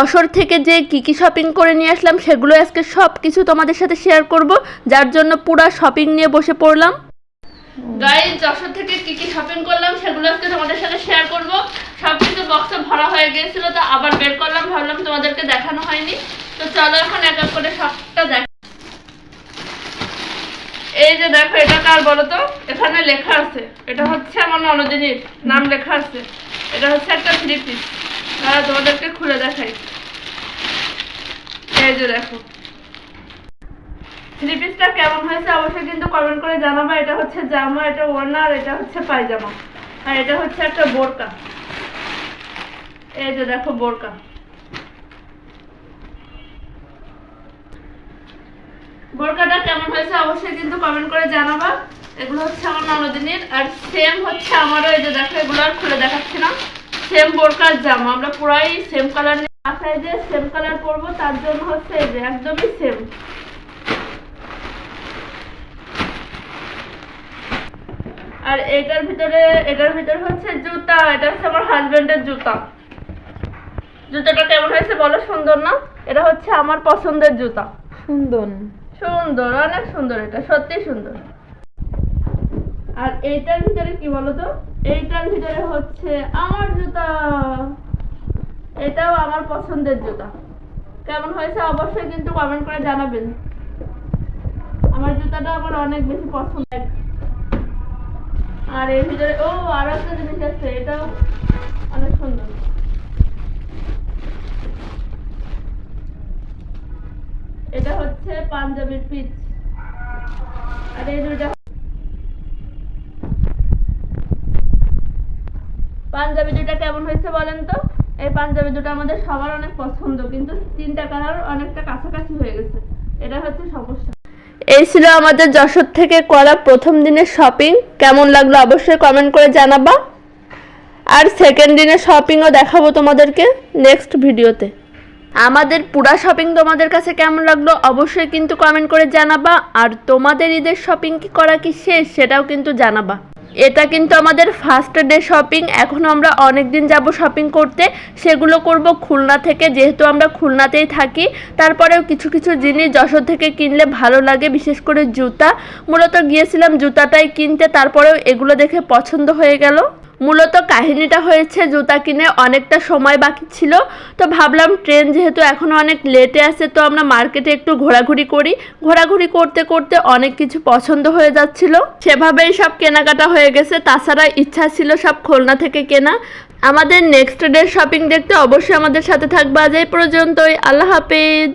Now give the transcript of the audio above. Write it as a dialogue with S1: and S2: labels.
S1: যশোর থেকে যে কি কি শপিং করে নিয়ে আসলাম সেগুলো আজকে সব কিছু তোমাদের সাথে শেয়ার করব। যার জন্য পুরো শপিং নিয়ে বসে পড়লাম। গাইজ যশোর থেকে কি কি শপিং করলাম, সেগুলো আজকে তোমাদের সাথে শেয়ার করব। সব কিছু বক্সে ভরা হয়ে গিয়েছিল, তো আবার বের করলাম, ভাবলাম তোমাদেরকে দেখানো হয়নি। তো চলো এখন এক এক করে সবটা দেখ এই যে দেখো, এটা কার বলো তো? এখানে লেখা আছে। এটা হচ্ছে আমার ননদিনীর, নাম লেখা আছে। এটা হচ্ছে একটা থ্রি পিস তোমাদেরকে খুলে দেখাই। এই যে দেখো। থ্রি পিসটা কেমন হয়েছে অবশ্যই কিন্তু কমেন্ট করে জানাবা। এটা হচ্ছে জামা, এটা ওড়না, আর এটা হচ্ছে পায়জামা। আর এটা হচ্ছে একটা বোরকা। এই যে দেখো বোরকা। বোরকাটা কেমন হয়েছে অবশ্যই কিন্তু কমেন্ট করে জানাবা। এগুলো হচ্ছে আমার ননদিনীর, আর সেম হচ্ছে আমারও। এই যে দেখো, এগুলো আর খুলে দেখাচ্ছি না। সেম বোরকার জামা। আমরা পুরাই সেম কালার নিয়ে যে সেম কালার পরবো তার জন্য হচ্ছে যে একদমই সেম আর এটার ভিতরে এটার ভিতরে হচ্ছে জুতা এটা হচ্ছে আমার হাজবেন্ডের জুতা। জুতাটা কেমন হয়েছে বলো সুন্দর না? এটা হচ্ছে আমার পছন্দের জুতা।
S2: সুন্দর।
S1: সুন্দর অনেক সুন্দর এটা সত্যি সুন্দর। আর এইটার ভিতরে কি বলো তো? এইটার ভিতরে হচ্ছে আমার এটাও আমার পছন্দের জুতা। কেমন হয়েছে অবশ্যই কিন্তু কমেন্ট করে জানাবেন। আমার জুতাটা আমার অনেক বেশি পছন্দ। আর এর ভিতরে, ও, আরও একটা জিনিস আছে, এটাও অনেক সুন্দর। এটা হচ্ছে পাঞ্জাবির পিচ। আর এই দুইটা পাঞ্জাবি দুটা কেমন হয়েছে বলেন তো? এই পাঞ্জাবি দুটো আমাদের সবার অনেক পছন্দ, কিন্তু তিনটা কালার অনেকটা কাছাকাছি হয়ে গেছে। এটা হচ্ছে সমস্যা। এই ছিল আমাদের যশোর থেকে করা প্রথম দিনের শপিং কেমন লাগল অবশ্যই কমেন্ট করে জানাবা। আর সেকেন্ড দিনের শপিংও দেখাবো তোমাদেরকে নেক্সট ভিডিওতে আমাদের পুরা শপিং তোমাদের কাছে কেমন লাগল অবশ্যই কিন্তু কমেন্ট করে জানাবা। আর তোমাদের ঈদের শপিং কি করা কি শেষ সেটাও কিন্তু জানাবা। এটা কিন্তু আমাদের ফার্স্ট ডে শপিং এখন আমরা অনেক দিন যাব শপিং করতে, সেগুলো করব খুলনা থেকে, যেহেতু আমরা খুলনাতেই থাকি। তারপরেও কিছু কিছু জিনিস যশোর থেকে কিনলে ভালো লাগে, বিশেষ করে জুতা। মূলত গিয়েছিলাম জুতাটাই কিনতে, তারপরেও এগুলো দেখে পছন্দ হয়ে গেল। মূলত কাহিনীটা হয়েছে জুতা কিনে অনেকটা সময় বাকি ছিল। তো ভাবলাম ট্রেন যেহেতু এখনও অনেক লেটে আছে, তো আমরা মার্কেটে একটু ঘোরাঘুরি করি। ঘোরাঘুরি করতে করতে অনেক কিছু পছন্দ হয়ে যাচ্ছিল। সেভাবেই সব কেনাকাটা হয়ে গেছে। তাছাড়া ইচ্ছা ছিল সব খুলনা থেকে কেনা। আমাদের নেক্সট ডে শপিং দেখতে অবশ্যই আমাদের সাথে থাকবে। আজ এই পর্যন্তই। আল্লাহ হাফেজ।